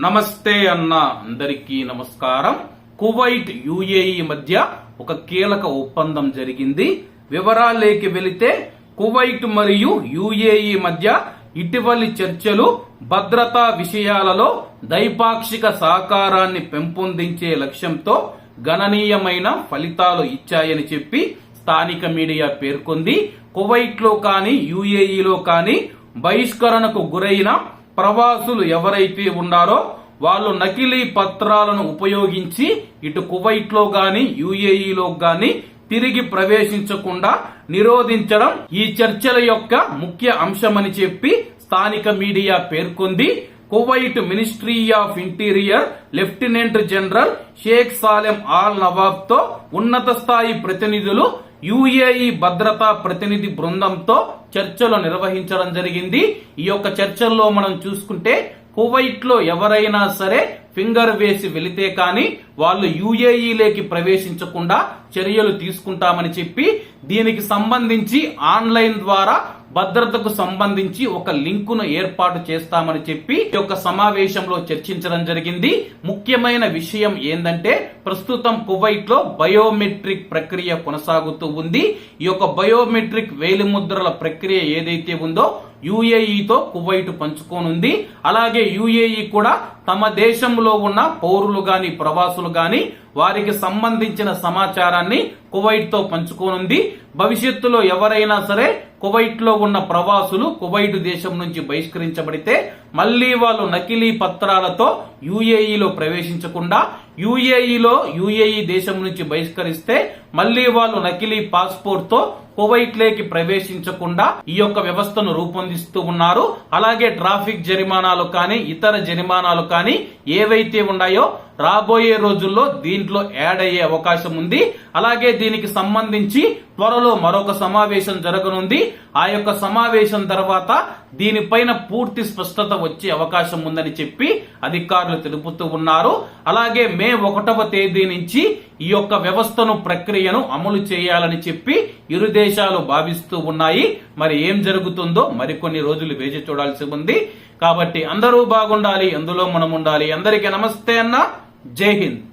నమస్తే అన్న అందరికీ నమస్కారం. కువైట్ యుఏఈ మధ్య ఒక కీలక ఒప్పందం జరిగింది. వివరాలేకి వెళితే కువైట్ మరియు యుఏఈ మధ్య ఇటీవలి చర్చలు భద్రతా విషయాలలో ద్వైపాక్షిక సహకారాన్ని పెంపొందించే లక్ష్యంతో గణనీయమైన ఫలితాలు ఇచ్చాయని చెప్పి స్థానిక మీడియా పేర్కొంది. కువైట్లో కానీ యుఏఈలో కానీ బహిష్కరణకు గురైన ప్రవాసులు ఎవరైతే ఉన్నారో వాళ్ళు నకిలీ పత్రాలను ఉపయోగించి ఇటు కువైట్లో గాని యుఏఈలో గాని తిరిగి ప్రవేశించకుండా నిరోధించడం ఈ చర్చల యొక్క ముఖ్య అంశమని చెప్పి స్థానిక మీడియా పేర్కొంది. Kuwait ministry of interior lieutenant general sheikh Salem Al నవాబ్తో ఉన్నత స్థాయి ప్రతినిధులు యుఏఈ భద్రతా ప్రతినిధి బృందంతో చర్చలు నిర్వహించడం జరిగింది. ఈ యొక్క చర్చల్లో మనం చూసుకుంటే కువైట్లో ఎవరైనా సరే ఫింగర్ వేసి వెళితే కానీ వాళ్ళు యుఏఈలోకి ప్రవేశించకుండా చర్యలు తీసుకుంటామని చెప్పి దీనికి సంబంధించి ఆన్లైన్ ద్వారా భద్రతకు సంబంధించి ఒక లింకును ఏర్పాటు చేస్తామని చెప్పి ఈ యొక్క సమావేశంలో చర్చించడం జరిగింది. ముఖ్యమైన విషయం ఏంటంటే ప్రస్తుతం కువైట్లో బయోమెట్రిక్ ప్రక్రియ కొనసాగుతూ ఉంది. ఈ యొక్క బయోమెట్రిక్ వేలిముద్రల ప్రక్రియ ఏదైతే ఉందో యుఏఈతో కువైట్ పంచుకోనుంది. అలాగే యుఏఈ కూడా తమ దేశంలో ఉన్న పౌరులు గాని ప్రవాసులు గాని వారికి సంబంధించిన సమాచారాన్ని కువైట్తో పంచుకోనుంది. భవిష్యత్తులో ఎవరైనా సరే కువైట్లో ఉన్న ప్రవాసులు కువైట్ దేశం నుంచి బహిష్కరించబడితే మళ్ళీ వాళ్ళు నకిలీ పత్రాలతో యుఏఈలో ప్రవేశించకుండా యుఏఈలో యుఏఈ దేశం నుంచి బహిష్కరిస్తే మళ్ళీ వాళ్ళు నకిలీ పాస్పోర్ట్తో కువైట్ లేకి ప్రవేశించకుండా ఈ యొక్క వ్యవస్థను రూపొందిస్తూ ఉన్నారు. అలాగే ట్రాఫిక్ జరిమానాలు కానీ ఇతర జరిమానాలు కానీ ఏవైతే ఉన్నాయో రాబోయే రోజుల్లో దీంట్లో యాడ్ అయ్యే అవకాశం ఉంది. అలాగే దీనికి సంబంధించి త్వరలో మరొక సమావేశం జరగనుంది. ఆ యొక్క సమావేశం తర్వాత దీనిపైన పూర్తి స్పష్టత వచ్చే అవకాశం ఉందని చెప్పి అధికారులు తెలుపుతూ ఉన్నారు. అలాగే మే ఒకటవ తేదీ నుంచి ఈ యొక్క వ్యవస్థను ప్రక్రియను అమలు చేయాలని చెప్పి ఇరు దేశాలు భావిస్తూ ఉన్నాయి. మరి ఏం జరుగుతుందో మరికొన్ని రోజులు వేచి చూడాల్సి ఉంది. కాబట్టి అందరూ బాగుండాలి అందులో మనం ఉండాలి. అందరికీ నమస్తే అన్న. जय हिंद